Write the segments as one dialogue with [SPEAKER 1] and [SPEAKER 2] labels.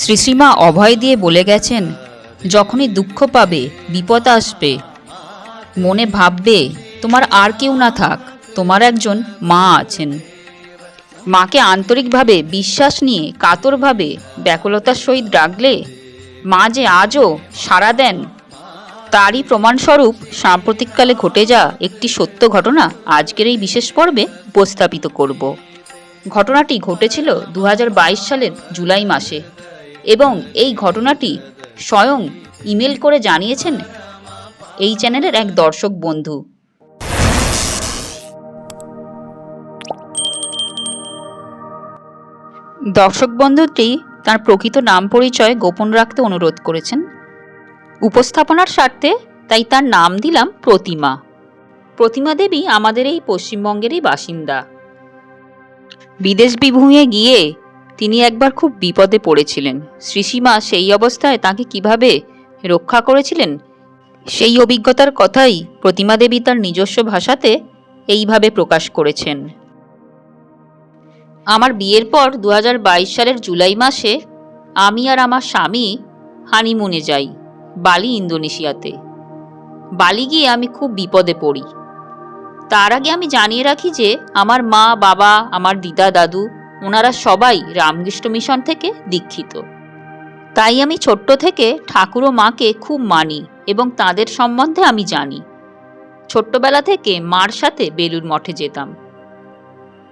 [SPEAKER 1] শ্রীশ্রীমা অভয় দিয়ে বলে গেছেন, যখনই দুঃখ পাবে, বিপদ আসবে। মনে ভাববে, তোমার আর কেউ না থাক, তোমার একজন মা আছেন। মাকে আন্তরিকভাবে বিশ্বাস নিয়ে, কাতরভাবে ব্যাকুলতার সহিত ডাকলে মা যে আজও সাড়া দেন, তারই প্রমাণস্বরূপ সাম্প্রতিককালে ঘটে যাওয়া একটি সত্য ঘটনা আজকের এই বিশেষ পর্বে উপস্থাপিত করব। ঘটনাটি ঘটেছিল দু হাজার বাইশ সালের জুলাই মাসে। এবং এই ঘটনাটি স্বয়ং ইমেল করে জানিয়েছেন এই চ্যানেলের এক দর্শক বন্ধু। দর্শক বন্ধুটি তার প্রকৃত নাম পরিচয় গোপন রাখতে অনুরোধ করেছেন। উপস্থাপনার স্বার্থে তাই তার নাম দিলাম প্রতিমা। প্রতিমা দেবী আমাদের এই পশ্চিমবঙ্গেরই বাসিন্দা। বিদেশ বিভূঁয়ে গিয়ে তিনি একবার খুব বিপদে পড়েছিলেন। শ্রীসীমা সেই অবস্থায় তাকে কীভাবে রক্ষা করেছিলেন? সেই অভিজ্ঞতার কথাই প্রতিমা দেবী তার নিজস্ব ভাষাতে এইভাবে প্রকাশ করেছেন। আমার বিয়ের পর দু হাজার বাইশ সালের জুলাই মাসে আমি আর আমার স্বামী হানিমুনে যাই, বালি, ইন্দোনেশিয়াতে। বালি গিয়ে আমি খুব বিপদে পড়ি। তার আগে আমি জানিয়ে রাখি যে আমার মা, বাবা, আমার দিদা, দাদু ওনারা সবাই রামকৃষ্ণ মিশন থেকে দীক্ষিত। তাই আমি ছোট্ট থেকে ঠাকুর ও মাকে খুব মানি এবং তাদের সম্বন্ধে আমি জানি। ছোট্টবেলা থেকে মার সাথে বেলুর মঠে যেতাম।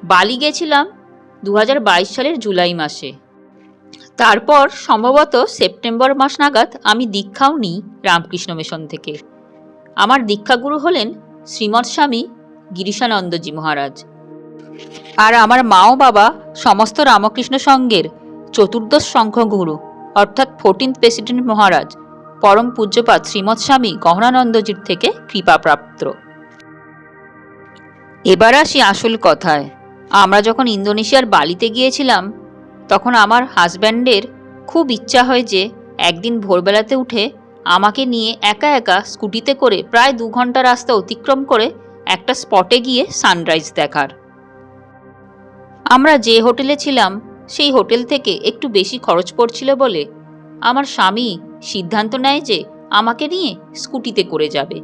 [SPEAKER 1] বালি গেছিলাম দু হাজার বাইশ সালের জুলাই মাসে। তারপর সম্ভবত সেপ্টেম্বর মাস নাগাদ আমি দীক্ষাও নিই রামকৃষ্ণ মিশন থেকে। আমার দীক্ষাগুরু হলেন শ্রীমৎ স্বামী গিরিশানন্দজি মহারাজ। আর আমার মা ও বাবা সমস্ত রামকৃষ্ণ সংঘের চতুর্দশ সংঘগুরু, অর্থাৎ ফোরটিন্থ প্রেসিডেন্ট মহারাজ, পরম পূজ্যপাত শ্রীমৎ স্বামী গহনানন্দজির থেকে কৃপাপ্রাপ্ত। এবার আসি আসল কথায়। আমরা যখন ইন্দোনেশিয়ার বালিতে গিয়েছিলাম, তখন আমার হাজব্যান্ডের খুব ইচ্ছা হয় যে একদিন ভোরবেলাতে উঠে আমাকে নিয়ে একা একা স্কুটিতে করে প্রায় দু ঘণ্টা রাস্তা অতিক্রম করে একটা স্পটে গিয়ে সানরাইজ দেখার। আমরা যে হোটেলে ছিলাম, সেই হোটেল থেকে একটু বেশি খরচ পড়ছিল বলে আমার স্বামী সিদ্ধান্ত নেয় যে আমাকে নিয়ে স্কুটিতে করে যাবে।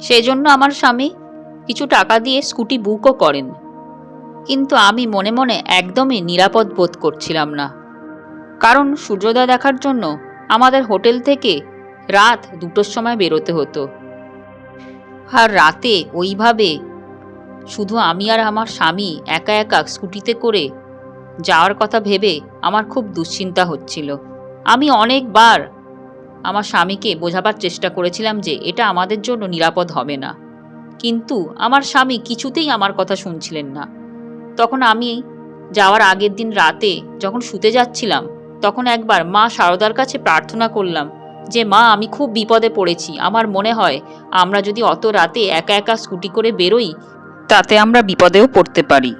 [SPEAKER 1] সেজন্য আমার স্বামী কিছু টাকা দিয়ে স্কুটি বুকও করেন। কিন্তু আমি মনে মনে একদমই নিরাপদ বোধ করছিলাম না। কারণ সূর্যোদয় দেখার জন্য আমাদের হোটেল থেকে রাত দুটোর সময় বেরোতে হতো। আর রাতে ওইভাবে শুধু আমি আর আমার স্বামী একা একা স্কুটিতে করে যাওয়ার কথা ভেবে আমার খুব দুশ্চিন্তা হচ্ছিল। আমি অনেকবার আমার স্বামীকে বোঝাবার চেষ্টা করেছিলাম যে এটা আমাদের জন্য নিরাপদ হবে না। কিন্তু আমার স্বামী কিছুতেই আমার কথা শুনছিলেন না। তখন আমি যাওয়ার আগের দিন রাতে যখন শুতে যাচ্ছিলাম, তখন একবার মা শারদার কাছে প্রার্থনা করলাম যে, মা, আমি খুব বিপদে পড়েছি। আমার মনে হয় আমরা যদি অত রাতে একা একা স্কুটি করে বেরোই তাতে আমরা বিপদেও পড়তে পারি।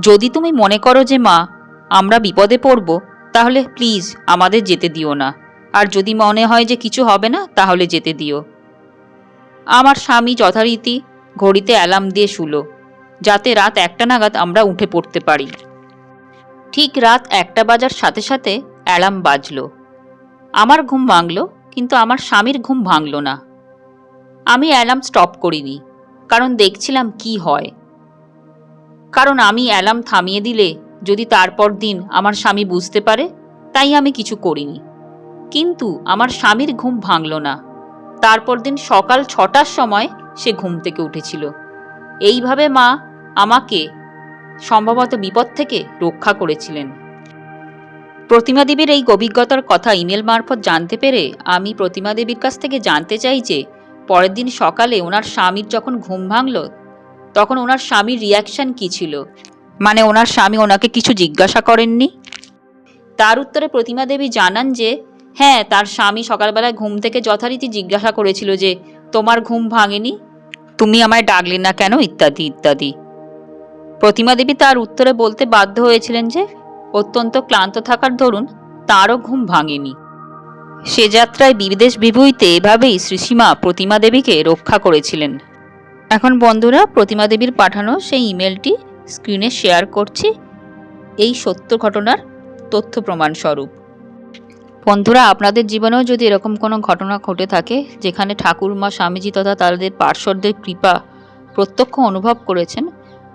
[SPEAKER 1] যদি তুমি মনে করো যে, মা, আমরা বিপদে পড়ব, তাহলে প্লিজ আমাদের যেতে দিও না। আর যদি মনে হয় যে কিছু হবে না, তাহলে যেতে দিও। আমার স্বামী যথারীতি ঘড়িতে অ্যালার্ম দিয়ে শুলো, যাতে রাত একটা নাগাদ আমরা উঠে পড়তে পারি। ঠিক রাত একটা বাজার সাথে সাথে অ্যালার্ম বাজলো। আমার ঘুম ভাঙল, কিন্তু আমার স্বামীর ঘুম ভাঙল না। আমি অ্যালার্ম স্টপ করিনি। কারণ দেখছিলাম কি হয়। কারণ আমি অ্যালার্ম থামিয়ে দিলে যদি তারপর দিন আমার স্বামী বুঝতে পারে, তাই আমি কিছু করিনি। কিন্তু আমার স্বামীর ঘুম ভাঙল না। তারপর দিন সকাল ছটার সময় সে ঘুম থেকে উঠেছিল। এইভাবে মা আমাকে সম্ভবত বিপদ থেকে রক্ষা করেছিলেন। প্রতিমা দেবীর এই অভিজ্ঞতার কথা ইমেল মারফত জানতে পেরে আমি প্রতিমা দেবীর কাছ থেকে জানতে চাই যে পরের দিন সকালে ওনার স্বামীর যখন ঘুম ভাঙল, তখন ওনার স্বামীর রিয়াকশন কী ছিল? মানে ওনার স্বামী ওনাকে কিছু জিজ্ঞাসা করেননি? তার উত্তরে প্রতিমা দেবী জানান যে হ্যাঁ তার স্বামী সকালবেলায় ঘুম থেকে যথারীতি জিজ্ঞাসা করেছিল যে, তোমার ঘুম ভাঙেনি? তুমি আমায় ডাকলে না কেন? ইত্যাদি ইত্যাদি। প্রতিমা দেবী তার উত্তরে বলতে বাধ্য হয়েছিলেন যে, অত্যন্ত ক্লান্ত থাকার দরুন তারও ঘুম ভাঙেনি। সে যাত্রায় বিদেশ বিভূইতে এভাবেই শ্রীসীমা প্রতিমা দেবীকে রক্ষা করেছিলেন। এখন বন্ধুরা, প্রতিমা দেবীর পাঠানো সেই ইমেলটি স্ক্রিনে শেয়ার করছি। এই সত্য ঘটনার তথ্য প্রমাণ স্বরূপ। বন্ধুরা, আপনাদের জীবনেও যদি এরকম কোনো ঘটনা ঘটে থাকে, যেখানে ঠাকুরমা স্বামীজি তথা তাদের পার্শ্বদের কৃপা প্রত্যক্ষ অনুভব করেছেন,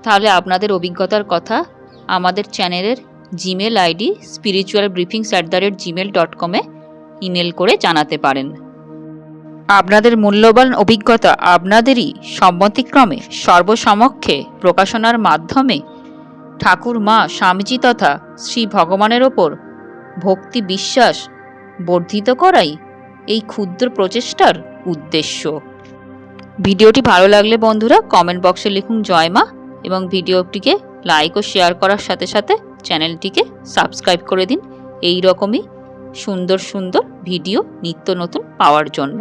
[SPEAKER 1] তাহলে আপনাদের অভিজ্ঞতার কথা আমাদের চ্যানেলের Gmail ID spiritual briefings at the rate Gmail dot কমে ইমেল করে জানাতে পারেন। আপনাদের মূল্যবান অভিজ্ঞতা আপনাদেরই সম্মতিক্রমে সর্বসমক্ষে প্রকাশনার মাধ্যমে ঠাকুর মা স্বামীজি তথা শ্রী ভগবানের ওপর ভক্তি বিশ্বাস বর্ধিত করাই এই ক্ষুদ্র প্রচেষ্টার উদ্দেশ্য। ভিডিওটি ভালো লাগলে বন্ধুরা কমেন্ট বক্সে লিখুন জয় মা এবং ভিডিওটিকে লাইক ও শেয়ার করার সাথে সাথে চ্যানেলটিকে সাবস্ক্রাইব করে দিন। এই রকমই সুন্দর সুন্দর ভিডিও নিত্য নতুন পাওয়ার জন্য।